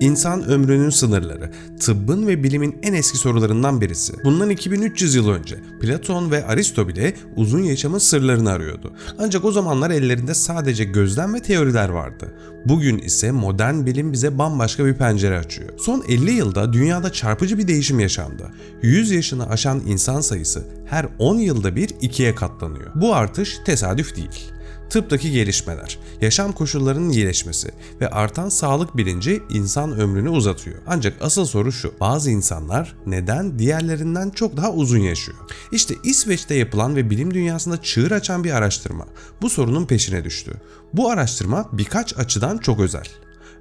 İnsan ömrünün sınırları, tıbbın ve bilimin en eski sorularından birisi. Bundan 2300 yıl önce Platon ve Aristo bile uzun yaşamın sırlarını arıyordu. Ancak o zamanlar ellerinde sadece gözlem ve teoriler vardı. Bugün ise modern bilim bize bambaşka bir pencere açıyor. Son 50 yılda dünyada çarpıcı bir değişim yaşandı. 100 yaşını aşan insan sayısı her 10 yılda bir ikiye katlanıyor. Bu artış tesadüf değil. Tıptaki gelişmeler, yaşam koşullarının iyileşmesi ve artan sağlık bilinci insan ömrünü uzatıyor. Ancak asıl soru şu, bazı insanlar neden diğerlerinden çok daha uzun yaşıyor? İşte İsveç'te yapılan ve bilim dünyasında çığır açan bir araştırma bu sorunun peşine düştü. Bu araştırma birkaç açıdan çok özel.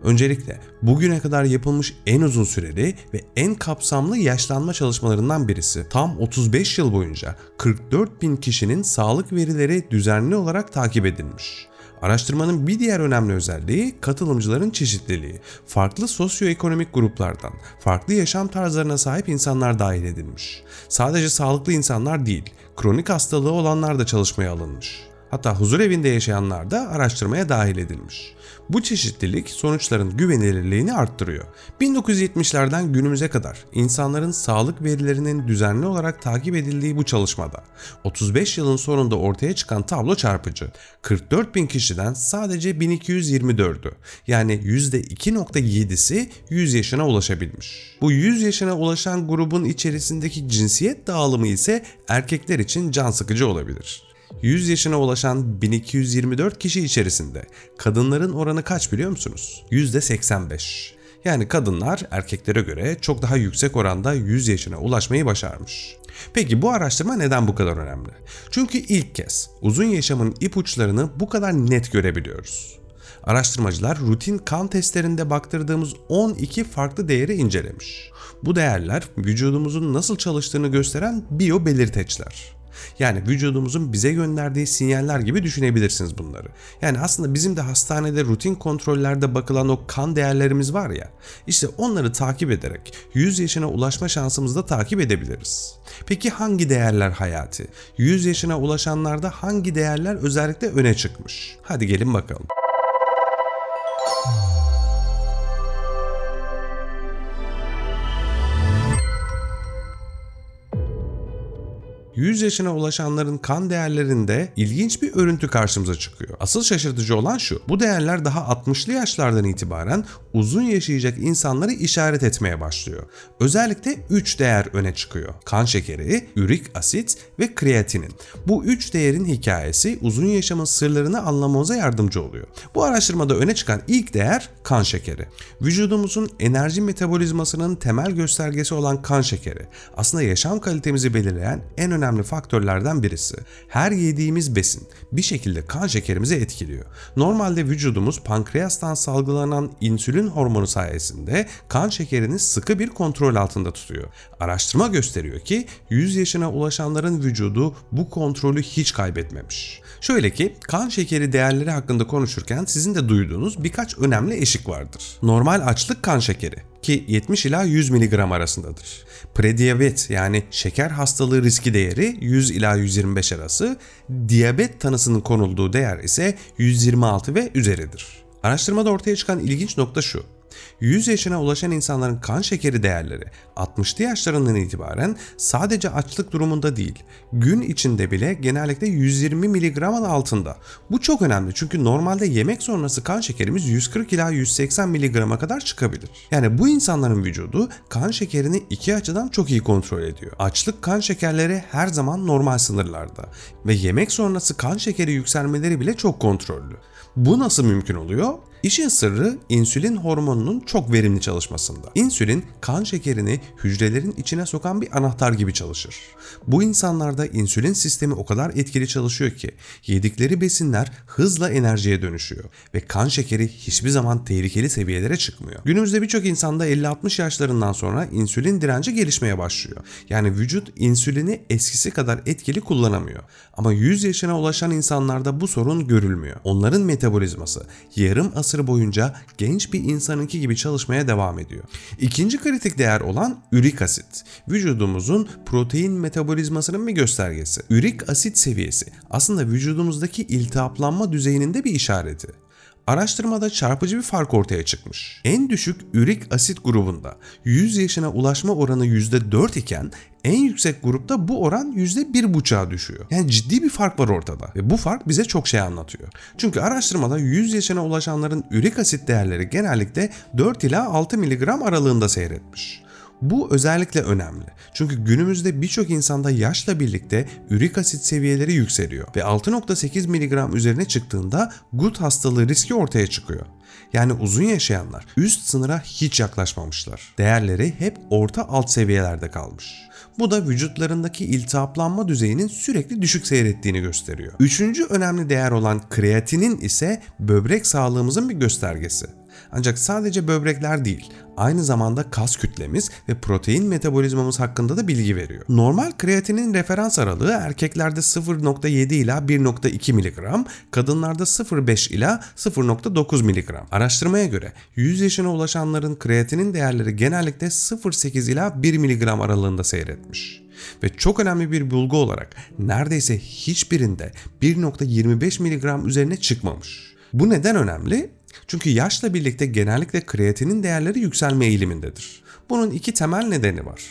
Öncelikle bugüne kadar yapılmış en uzun süreli ve en kapsamlı yaşlanma çalışmalarından birisi. Tam 35 yıl boyunca 44 bin kişinin sağlık verileri düzenli olarak takip edilmiş. Araştırmanın bir diğer önemli özelliği katılımcıların çeşitliliği. Farklı sosyoekonomik gruplardan, farklı yaşam tarzlarına sahip insanlar dahil edilmiş. Sadece sağlıklı insanlar değil, kronik hastalığı olanlar da çalışmaya alınmış. Hatta huzur evinde yaşayanlar da araştırmaya dahil edilmiş. Bu çeşitlilik sonuçların güvenilirliğini arttırıyor. 1970'lerden günümüze kadar insanların sağlık verilerinin düzenli olarak takip edildiği bu çalışmada 35 yılın sonunda ortaya çıkan tablo çarpıcı. 44 bin kişiden sadece 1224'ü yani %2.7'si 100 yaşına ulaşabilmiş. Bu 100 yaşına ulaşan grubun içerisindeki cinsiyet dağılımı ise erkekler için can sıkıcı olabilir. 100 yaşına ulaşan 1224 kişi içerisinde kadınların oranı kaç biliyor musunuz? %85. Yani kadınlar erkeklere göre çok daha yüksek oranda 100 yaşına ulaşmayı başarmış. Peki bu araştırma neden bu kadar önemli? Çünkü ilk kez uzun yaşamın ipuçlarını bu kadar net görebiliyoruz. Araştırmacılar rutin kan testlerinde baktırdığımız 12 farklı değeri incelemiş. Bu değerler vücudumuzun nasıl çalıştığını gösteren biyo belirteçler. Yani vücudumuzun bize gönderdiği sinyaller gibi düşünebilirsiniz bunları. Yani aslında bizim de hastanede rutin kontrollerde bakılan o kan değerlerimiz var ya. İşte onları takip ederek 100 yaşına ulaşma şansımızı da takip edebiliriz. Peki hangi değerler hayati? 100 yaşına ulaşanlarda hangi değerler özellikle öne çıkmış? Hadi gelin bakalım. 100 yaşına ulaşanların kan değerlerinde ilginç bir örüntü karşımıza çıkıyor. Asıl şaşırtıcı olan şu. Bu değerler daha 60'lı yaşlardan itibaren uzun yaşayacak insanları işaret etmeye başlıyor. Özellikle 3 değer öne çıkıyor. Kan şekeri, ürik asit ve kreatinin. Bu 3 değerin hikayesi uzun yaşamın sırlarını anlamamıza yardımcı oluyor. Bu araştırmada öne çıkan ilk değer kan şekeri. Vücudumuzun enerji metabolizmasının temel göstergesi olan kan şekeri aslında yaşam kalitemizi belirleyen en önemli önemli faktörlerden birisi. Her yediğimiz besin bir şekilde kan şekerimizi etkiliyor. Normalde vücudumuz pankreastan salgılanan insülin hormonu sayesinde kan şekerini sıkı bir kontrol altında tutuyor. Araştırma gösteriyor ki 100 yaşına ulaşanların vücudu bu kontrolü hiç kaybetmemiş. Şöyle ki kan şekeri değerleri hakkında konuşurken sizin de duyduğunuz birkaç önemli eşik vardır. Normal açlık kan şekeri ki 70 ila 100 mg arasındadır. Prediyabet yani şeker hastalığı riski değeri 100 ila 125 arası, diyabet tanısının konulduğu değer ise 126 ve üzeridir. Araştırmada ortaya çıkan ilginç nokta şu. 100 yaşına ulaşan insanların kan şekeri değerleri 60'lı yaşlarından itibaren sadece açlık durumunda değil, gün içinde bile genellikle 120 mg'ın altında. Bu çok önemli çünkü normalde yemek sonrası kan şekerimiz 140 ila 180 mg'a kadar çıkabilir. Yani bu insanların vücudu kan şekerini iki açıdan çok iyi kontrol ediyor. Açlık kan şekerleri her zaman normal sınırlarda ve yemek sonrası kan şekeri yükselmeleri bile çok kontrollü. Bu nasıl mümkün oluyor? İşin sırrı insülin hormonunun çok verimli çalışmasında. İnsülin kan şekerini hücrelerin içine sokan bir anahtar gibi çalışır. Bu insanlarda insülin sistemi o kadar etkili çalışıyor ki yedikleri besinler hızla enerjiye dönüşüyor ve kan şekeri hiçbir zaman tehlikeli seviyelere çıkmıyor. Günümüzde birçok insanda 50-60 yaşlarından sonra insülin direnci gelişmeye başlıyor. Yani vücut insülini eskisi kadar etkili kullanamıyor. Ama 100 yaşına ulaşan insanlarda bu sorun görülmüyor. Onların metabolizması yarım asır boyunca genç bir insanınki gibi çalışmaya devam ediyor. İkinci kritik değer olan ürik asit. Vücudumuzun protein metabolizmasının bir göstergesi. Ürik asit seviyesi aslında vücudumuzdaki iltihaplanma düzeyinin de bir işareti. Araştırmada çarpıcı bir fark ortaya çıkmış. En düşük ürik asit grubunda 100 yaşına ulaşma oranı %4 iken en yüksek grupta bu oran %1,5'a düşüyor. Yani ciddi bir fark var ortada ve bu fark bize çok şey anlatıyor. Çünkü araştırmada 100 yaşına ulaşanların ürik asit değerleri genellikle 4 ila 6 mg aralığında seyretmiş. Bu özellikle önemli. Çünkü günümüzde birçok insanda yaşla birlikte ürik asit seviyeleri yükseliyor ve 6.8 mg üzerine çıktığında gut hastalığı riski ortaya çıkıyor. Yani uzun yaşayanlar üst sınıra hiç yaklaşmamışlar. Değerleri hep orta alt seviyelerde kalmış. Bu da vücutlarındaki iltihaplanma düzeyinin sürekli düşük seyrettiğini gösteriyor. Üçüncü önemli değer olan kreatinin ise böbrek sağlığımızın bir göstergesi. Ancak sadece böbrekler değil, aynı zamanda kas kütlemiz ve protein metabolizmamız hakkında da bilgi veriyor. Normal kreatinin referans aralığı erkeklerde 0.7 ila 1.2 mg, kadınlarda 0.5 ila 0.9 mg. Araştırmaya göre 100 yaşına ulaşanların kreatinin değerleri genellikle 0.8 ila 1 mg aralığında seyretmiş ve çok önemli bir bulgu olarak neredeyse hiçbirinde 1.25 mg üzerine çıkmamış. Bu neden önemli? Çünkü yaşla birlikte genellikle kreatinin değerleri yükselme eğilimindedir. Bunun iki temel nedeni var.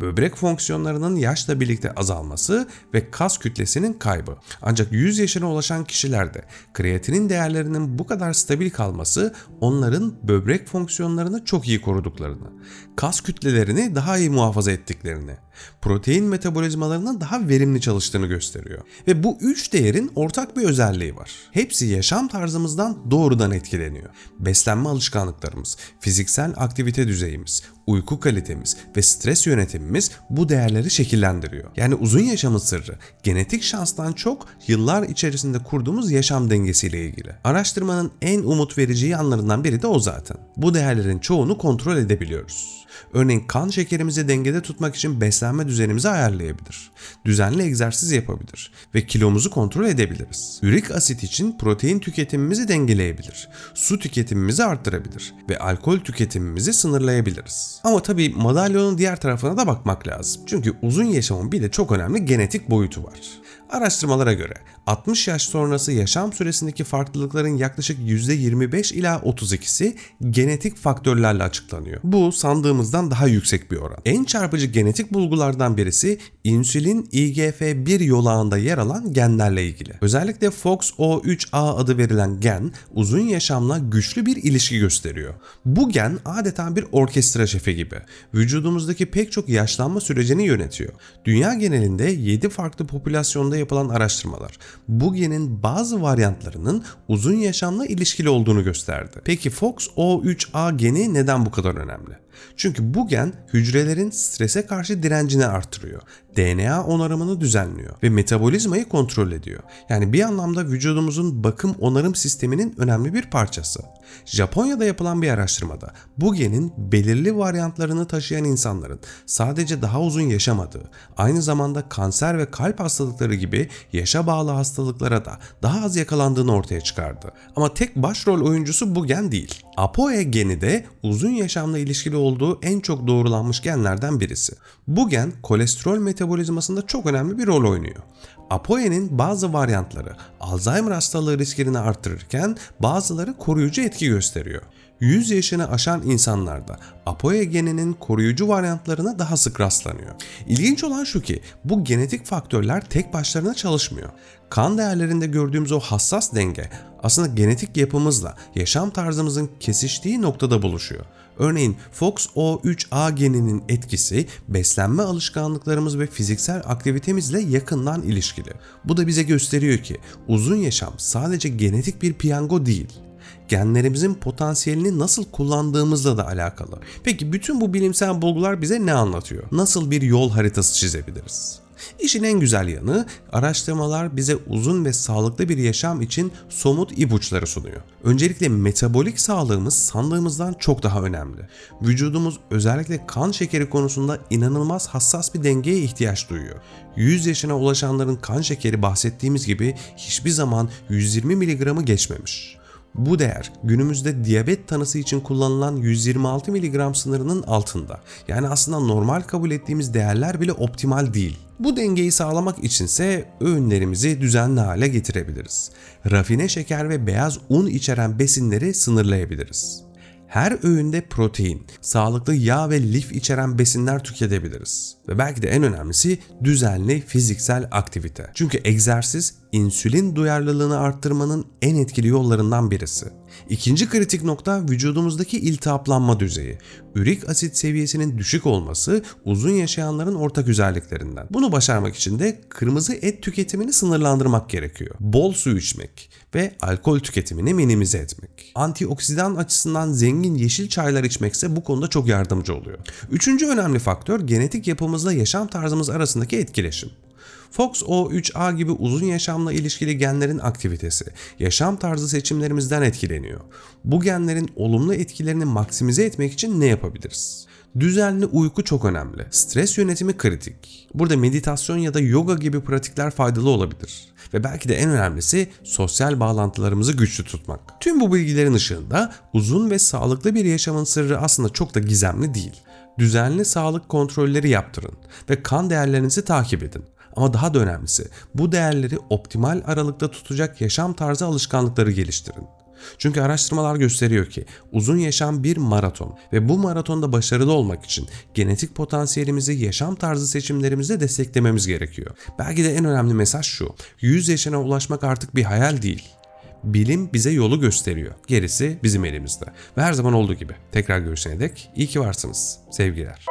Böbrek fonksiyonlarının yaşla birlikte azalması ve kas kütlesinin kaybı. Ancak 100 yaşına ulaşan kişilerde kreatinin değerlerinin bu kadar stabil kalması onların böbrek fonksiyonlarını çok iyi koruduklarını, kas kütlelerini daha iyi muhafaza ettiklerini, protein metabolizmalarının daha verimli çalıştığını gösteriyor. Ve bu üç değerin ortak bir özelliği var. Hepsi yaşam tarzımızdan doğrudan etkileniyor. Beslenme alışkanlıklarımız, fiziksel aktivite düzeyimiz, uyku kalitemiz ve stres yönetimimiz bu değerleri şekillendiriyor. Yani uzun yaşamın sırrı genetik şanstan çok yıllar içerisinde kurduğumuz yaşam dengesiyle ilgili. Araştırmanın en umut verici yanlarından biri de o zaten. Bu değerlerin çoğunu kontrol edebiliyoruz. Örneğin kan şekerimizi dengede tutmak için beslenme düzenimizi ayarlayabilir. Düzenli egzersiz yapabilir ve kilomuzu kontrol edebiliriz. Ürik asit için protein tüketimimizi dengeleyebilir. Su tüketimimizi arttırabilir ve alkol tüketimimizi sınırlayabiliriz. Ama tabii madalyonun diğer tarafına da bakmak lazım. Çünkü uzun yaşamın bir de çok önemli genetik boyutu var. Araştırmalara göre 60 yaş sonrası yaşam süresindeki farklılıkların yaklaşık %25 ila 32'si genetik faktörlerle açıklanıyor. Bu sandığımızdan daha yüksek bir oran. En çarpıcı genetik bulgulardan birisi insülin IGF-1 yolağında yer alan genlerle ilgili. Özellikle FOXO3A adı verilen gen uzun yaşamla güçlü bir ilişki gösteriyor. Bu gen adeta bir orkestra şefi gibi. Vücudumuzdaki pek çok yaşlanma sürecini yönetiyor. Dünya genelinde 7 farklı popülasyonda yapılan araştırmalar bu genin bazı varyantlarının uzun yaşamla ilişkili olduğunu gösterdi. Peki FOXO3A geni neden bu kadar önemli? Çünkü bu gen hücrelerin strese karşı direncini artırıyor. DNA onarımını düzenliyor ve metabolizmayı kontrol ediyor. Yani bir anlamda vücudumuzun bakım onarım sisteminin önemli bir parçası. Japonya'da yapılan bir araştırmada bu genin belirli varyantlarını taşıyan insanların sadece daha uzun yaşamadığı, aynı zamanda kanser ve kalp hastalıkları gibi yaşa bağlı hastalıklara da daha az yakalandığını ortaya çıkardı. Ama tek başrol oyuncusu bu gen değil. ApoE geni de uzun yaşamla ilişkili olduğu en çok doğrulanmış genlerden birisi. Bu gen kolesterol metabolizmasında çok önemli bir rol oynuyor. ApoE'nin bazı varyantları Alzheimer hastalığı riskini arttırırken bazıları koruyucu etki gösteriyor. 100 yaşını aşan insanlarda ApoE geninin koruyucu varyantlarına daha sık rastlanıyor. İlginç olan şu ki bu genetik faktörler tek başlarına çalışmıyor. Kan değerlerinde gördüğümüz o hassas denge aslında genetik yapımızla yaşam tarzımızın kesiştiği noktada buluşuyor. Örneğin FOXO3A geninin etkisi beslenme alışkanlıklarımız ve fiziksel aktivitemizle yakından ilişkili. Bu da bize gösteriyor ki uzun yaşam sadece genetik bir piyango değil genlerimizin potansiyelini nasıl kullandığımızla da alakalı. Peki bütün bu bilimsel bulgular bize ne anlatıyor? Nasıl bir yol haritası çizebiliriz? İşin en güzel yanı araştırmalar bize uzun ve sağlıklı bir yaşam için somut ipuçları sunuyor. Öncelikle metabolik sağlığımız sandığımızdan çok daha önemli. Vücudumuz özellikle kan şekeri konusunda inanılmaz hassas bir dengeye ihtiyaç duyuyor. 100 yaşına ulaşanların kan şekeri bahsettiğimiz gibi hiçbir zaman 120 mg'ı geçmemiş. Bu değer günümüzde diyabet tanısı için kullanılan 126 mg sınırının altında. Yani aslında normal kabul ettiğimiz değerler bile optimal değil. Bu dengeyi sağlamak içinse öğünlerimizi düzenli hale getirebiliriz. Rafine şeker ve beyaz un içeren besinleri sınırlayabiliriz. Her öğünde protein, sağlıklı yağ ve lif içeren besinler tüketebiliriz. Ve belki de en önemlisi düzenli fiziksel aktivite. Çünkü egzersiz insülin duyarlılığını arttırmanın en etkili yollarından birisi. İkinci kritik nokta vücudumuzdaki iltihaplanma düzeyi. Ürik asit seviyesinin düşük olması uzun yaşayanların ortak özelliklerinden. Bunu başarmak için de kırmızı et tüketimini sınırlandırmak gerekiyor. Bol su içmek ve alkol tüketimini minimize etmek. Antioksidan açısından zengin yeşil çaylar içmekse bu konuda çok yardımcı oluyor. Üçüncü önemli faktör genetik yapımızla yaşam tarzımız arasındaki etkileşim. FOXO3A gibi uzun yaşamla ilişkili genlerin aktivitesi, yaşam tarzı seçimlerimizden etkileniyor. Bu genlerin olumlu etkilerini maksimize etmek için ne yapabiliriz? Düzenli uyku çok önemli. Stres yönetimi kritik. Burada meditasyon ya da yoga gibi pratikler faydalı olabilir. Ve belki de en önemlisi sosyal bağlantılarımızı güçlü tutmak. Tüm bu bilgilerin ışığında uzun ve sağlıklı bir yaşamın sırrı aslında çok da gizemli değil. Düzenli sağlık kontrolleri yaptırın ve kan değerlerinizi takip edin. Ama daha da önemlisi bu değerleri optimal aralıkta tutacak yaşam tarzı alışkanlıkları geliştirin. Çünkü araştırmalar gösteriyor ki uzun yaşam bir maraton ve bu maratonda başarılı olmak için genetik potansiyelimizi yaşam tarzı seçimlerimizde desteklememiz gerekiyor. Belki de en önemli mesaj şu. 100 yaşına ulaşmak artık bir hayal değil. Bilim bize yolu gösteriyor. Gerisi bizim elimizde. Ve her zaman olduğu gibi tekrar görüşene dek iyi ki varsınız. Sevgiler.